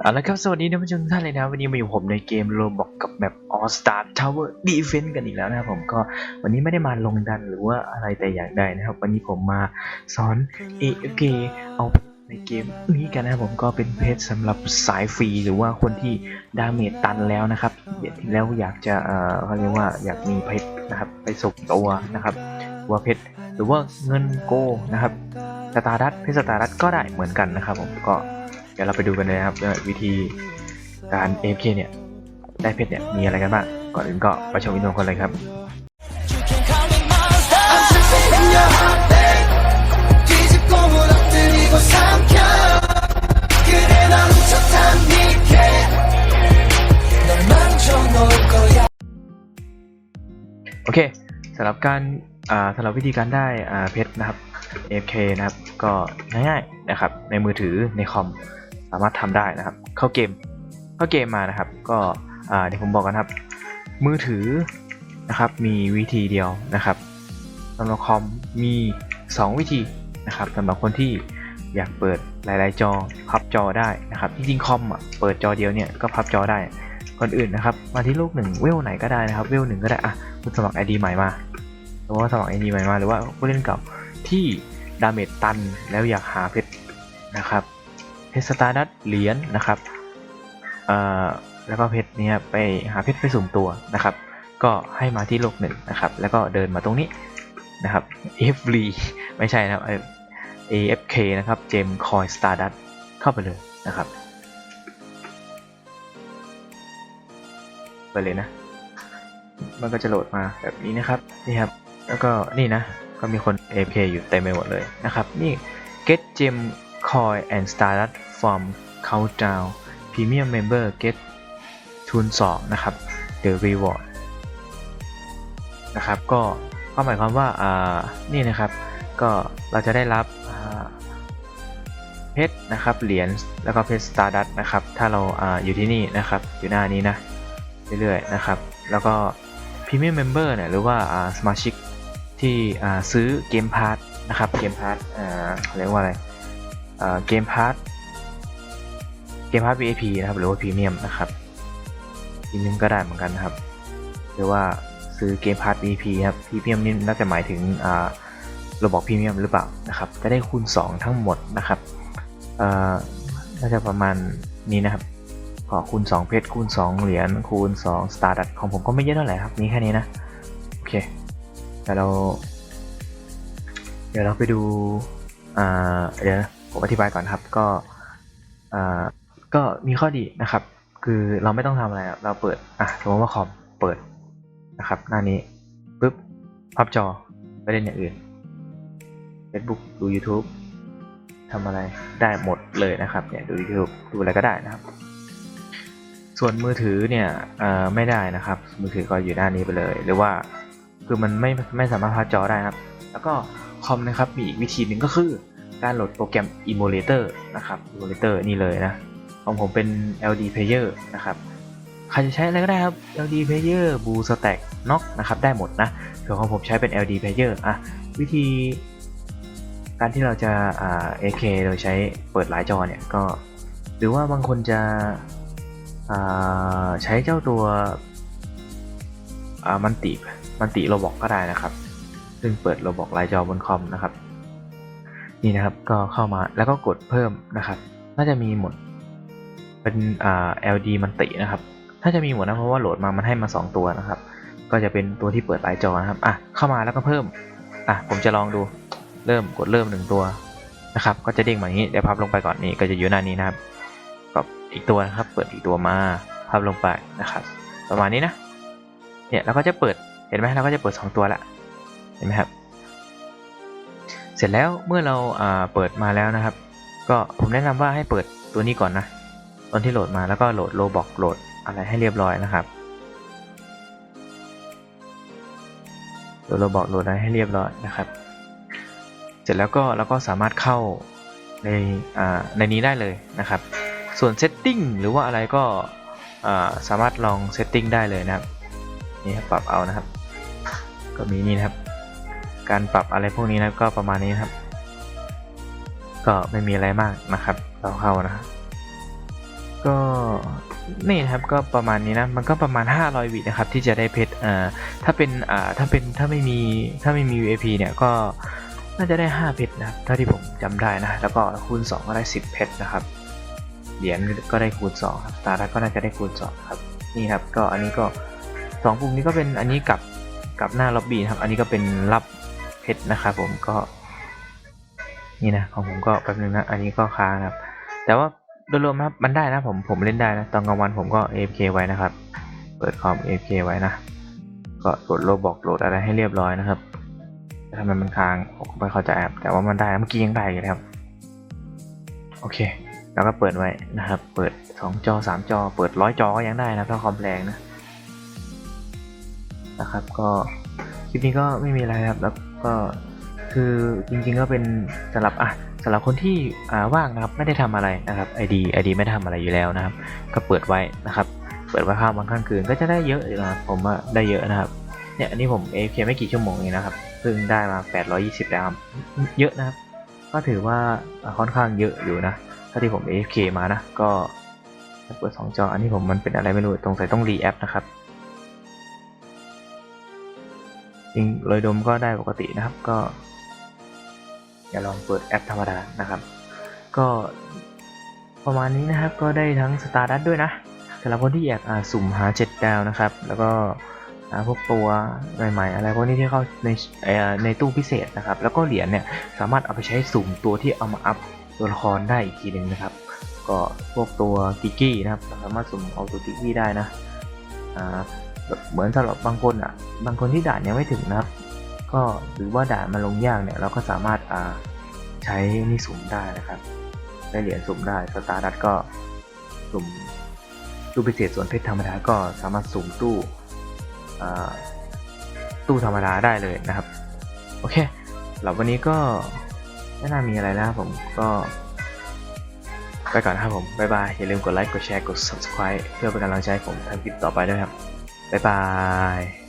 เอาละครับสวัสดีท่านผู้ชมทุกท่านเลยนะ วันนี้มาอยู่ผมในเกมโรบอกกับแมป All Star Tower Defense กันอีกแล้วนะครับผมก็วันนี้ไม่ได้มาลงดันหรือว่าอะไรแต่อย่างใดนะครับ วันนี้ผมมาสอน AFK เอาในเกมนี้กันนะครับผมก็เป็นเพจสำหรับสายฟรีหรือว่าคนที่ดาเมจตันแล้วนะครับแล้วอยากจะเอ่อเขาเรียกว่าอยากมีเพชรนะครับไปสุกตัวนะครับว่าเพชรหรือว่าเงินโกนะครับสตาร์ดัตเพชรสตาร์ดัตก็ได้เหมือนกันนะครับผมก็ เดี๋ยวเราไปดูกันเลยนะครับวิธีการ AFK เนี่ย ได้เพชรเนี่ย มีอะไรกันบ้าง ก่อนอื่นก็ไปชมวิดีโอกันเลยครับโอเคสำหรับการสำหรับวิธีการได้เพชรนะครับ AFK นะครับ ก็ง่ายๆนะครับ ในมือถือในคอม สามารถทำได้นะครับ เข้าเกมเข้าเกมมานะครับ ก็อ่าเดี๋ยวผมบอกกันครับ มือถือนะครับมีวิธีเดียวนะครับสำหรับคอมมี 2 วิธีนะครับสำหรับคนที่อยากเปิดหลาย ๆ จอพับจอได้นะครับจริงๆคอมอะเปิดจอเดียวเนี่ยก็พับจอได้ก่อนอื่นนะครับ มาที่ลูกหนึ่งเวลไหนก็ได้นะครับเวลหนึ่งก็ได้อะคุณสมัคร ID ใหม่มาหรือว่าสมัคร ID ใหม่มาหรือว่าผู้เล่นเก่าที่ดาเมจตันแล้วอยากหาเพชรนะครับ เพชรสตาร์ดัตเหรียญนะครับเอ่อแล้วก็เพชรเนี่ยไปหาเพชรไปสุ่มตัวนะครับ ก็ให้มาที่โลกหนึ่งนะครับ แล้วก็เดินมาตรงนี้นะครับ f r e ไม่ใช่นะครับ AFK นะครับเจมคอยสตาร์ดัตเข้าไปเลยนะครับ ไปเลยนะ มันก็จะโหลดมาแบบนี้นะครับนี่ครับ แล้วก็นี่นะ ก็มีคน APK อยู่เต็มไปหมดเลยนะครับ นี่ get gem coin and stardust from countdown premium member get ทุน2นะครับ the reward นะครับก็ก็หมายความว่าอ่านี่นะครับก็เราจะได้รับเพชรนะครับเหรียญแล้วก็เพชร stardust นะครับถ้าเราอ่าอยู่ที่นี่นะครับอยู่หน้านี้นะเรื่อยๆนะครับแล้วก็ Premium Member เนี่ยหรือว่าอ่าสมาชิกที่อ่าซื้อเกมพาร์ทนะครับเกมพาร์ทอ่าเรียกว่าอะไร เกมพาร์ทเกมพาร์ท VIP นะครับ หรือว่า Premium นะครับ Premium ก็ได้เหมือนกันนะครับหรือว่าซื้อเกมพาร์ท VIP ครับ Premium นี่น่าจะหมายถึงเราบอก Premium หรือเปล่านะครับ จะได้คูณ 2 ทั้งหมดนะครับน่าจะประมาณนี้นะครับก็คูณ 2 เพชรคูณ 2 เหรียญคูณ2สตาร์ดัตของผมก็ไม่เยอะเท่าไหร่ครับมีแค่นี้นะ โอเคเดี๋ยวเรา เดี๋ยวเราไปดู อ่า เดี๋ยว ผมอธิบายก่อนครับก็อ่าก็มีข้อดีนะครับ คือเราไม่ต้องทำอะไรเราเปิดอะสมมติว่าคอมเปิดนะครับ หน้านี้ปุ๊บพับจอไปเล่นอย่างอื่น Facebook ดู YouTube ทำอะไรได้หมดเลยนะครับเนี่ยดู YouTube ดูอะไรก็ได้นะครับ ส่วนมือถือเนี่ยเออไม่ได้นะครับ มือถือก็อยู่ด้านี้ไปเลย หรือว่าคือมันไม่ไม่สามารถพับจอได้ครับ แล้วก็คอมนะครับมีอีกวิธีหนึ่งก็คือ การโหลดโปรแกรม Emulator นะครับ Emulator นี่เลยนะ ของผมเป็น LD Player นะครับ ใครจะใช้อะไรก็ได้ครับ LD Player BlueStack Knock นะครับ ได้หมดนะส่วนของผมใช้เป็น LD Player อะ วิธี การที่เราจะอ่า AK โดยใช้เปิดหลายจอเนี่ยก็ หรือว่าบางคนจะอ่าใช้เจ้าตัวอ่ามันติมันติโรบอกก็ได้นะครับ ซึ่งเปิดโรบอกลายจอบนคอมนะครับ นี่นะครับก็เข้ามาแล้วก็กดเพิ่มนะครับ น่าจะมีหมดเป็นอ่า LD มันตินะครับถ้าจะมีหมดนะเพราะว่าโหลดมามันให้มา 2 ตัวนะครับ ก็จะเป็นตัวที่เปิดหลายจอนะครับอะเข้ามาแล้วก็เพิ่มอะผมจะลองดูเริ่มกดเริ่มหนึ่งตัวนะครับ ก็จะเด้งมาอย่างนี้เดี๋ยวพับลงไปก่อนนี่ก็จะอยู่หน้านี้นะครับกับอีกตัวนะครับ เปิดอีกตัวมาพับลงไปนะครับ ประมาณนี้นะเนี่ยเราก็จะเปิดเห็นไหมเราก็จะเปิด 2 ตัวละเห็นไหมครับ สร็จแล้วเมื่อเราเปิดมาแล้วนะครับ ก็ผมแนะนำว่าให้เปิดตัวนี้ก่อนนะตอนที่โหลดมาแล้วก็โหลดโลบอกโหลดอะไรให้เรียบร้อยนะครับโหลดโลบอกโหลดอะไรให้เรียบร้อยนะครับ เสร็จแล้วก็เราก็สามารถเข้าในในนี้ได้เลยนะครับ ส่วนเซตติ้งหรือว่าอะไรก็สามารถลองเซตติ้งได้เลยนะครับนี่ครับปรับเอานะครับ ก็มีนี่นะครับ การปรับอะไรพวกนี้นะก็ประมาณนี้ครับ ก็ไม่มีอะไรมากนะครับเราเข้านะก็นี่นะครับก็ประมาณนี้นะมันก็ประมาณ 500วินะครับที่จะได้เพชรอ่าถ้าเป็นอ่าถ้าเป็นถ้าไม่มีถ้าไม่มี VIP เนี่ยก็น่าจะได้ 5 เพชรนะครับเท่าที่ผมจำได้นะแล้วก็คูณ 2 ก็ได้ 10 เพชรนะครับเหรียญก็ได้คูณ2ครับตาดักก็น่าจะได้คูณ2ครับนี่ครับก็อันนี้ก็สองปุ่มนี้ก็เป็นอันนี้กับกับหน้าล็อบบี้นะครับอันนี้ก็เป็นรับ เพชรนะครับผมก็ นี่นะของผมก็แป๊บนึงนะอันนี้ก็ค้างครับ แต่ว่าโดยรวมนะครับมันได้นะผมผมเล่นได้นะตอนกลางวันผมก็ AFK ไว้นะครับ เปิดคอม AFK ไว้นะก็โหลดโลบอกโหลดอะไรให้เรียบร้อยนะครับทำไมมันค้างผมก็ไม่เข้าใจครับแต่ว่ามันได้เมื่อกี้ยังได้อยู่เลยครับโอเค แล้วก็เปิดไว้นะครับ เปิด 2 จอ 3 จอ เปิดร้อยจอก็ยังได้นะถ้าคอมแรงนะนะครับ ก็คลิปนี้ก็ไม่มีอะไรครับแล้ว ก็คือจริงๆก็เป็นสำหรับอะสำหรับคนที่อ่าว่างนะครับไม่ได้ทำอะไรนะครับ ID ID ไม่ได้ทำอะไรอยู่แล้วนะครับ ก็เปิดไว้นะครับ เปิดไว้ข้ามวันข้างคืนก็จะได้เยอะนะครับผมว่าได้เยอะนะครับเนี่ยอันนี้ผม AFK ไม่กี่ชั่วโมงเองนะครับเพิ่งได้มา 820แล้วเยอะนะครับ ก็ถือว่าค่อนข้างเยอะอยู่นะถ้าที่ผม AFK มานะก็เปิด2จออันนี้ผมมันเป็นอะไรไม่รู้ตรงใส่ต้องรีแอปนะครับ จริงโดยรวมก็ได้ปกตินะครับก็ อย่าลองเปิดแอปธรรมดานะครับ ก็ประมาณนี้นะครับก็ได้ทั้งสตาร์ดัตด้วยนะสำหรับคนที่อยากสุ่มหาเจ็ดดาวนะครับ แล้วก็หาพวกตัวใหม่ๆ อะไรพวกนี้ที่เข้าในในตู้พิเศษนะครับ แล้วก็เหรียญเนี่ยสามารถเอาไปใช้สุ่มตัวที่เอามาอัพตัวละครได้อีกทีหนึ่งนะครับ ก็พวกตัวกิกกี้นะครับ สามารถสุ่มเอาตัวกิกกี้ได้นะอ่า เหมือนสำหรับบางคนอะ บางคนที่ด่านยังไม่ถึงนะครับ ก็หรือว่าด่านมันลงยากเนี่ย เราก็สามารถอ่าใช้นี่สุ่มได้นะครับ ได้เหรียญสุ่มได้ สตาร์ดัตก็สุ่มตู้พิเศษส่วนเพชรธรรมดาก็สามารถสุ่มตู้ตู้ธรรมดาได้เลยนะครับ โอเคหรับวันนี้ก็ไม่น่ามีอะไรแล้วผมก็ไปก่อนนะครับผม บ๊ายบาย อย่าลืมกดไลค์ กดแชร์ กด subscribe เพื่อเป็นกำลังใจผมทำคลิปต่อไปด้วยครับ บ๊ายบาย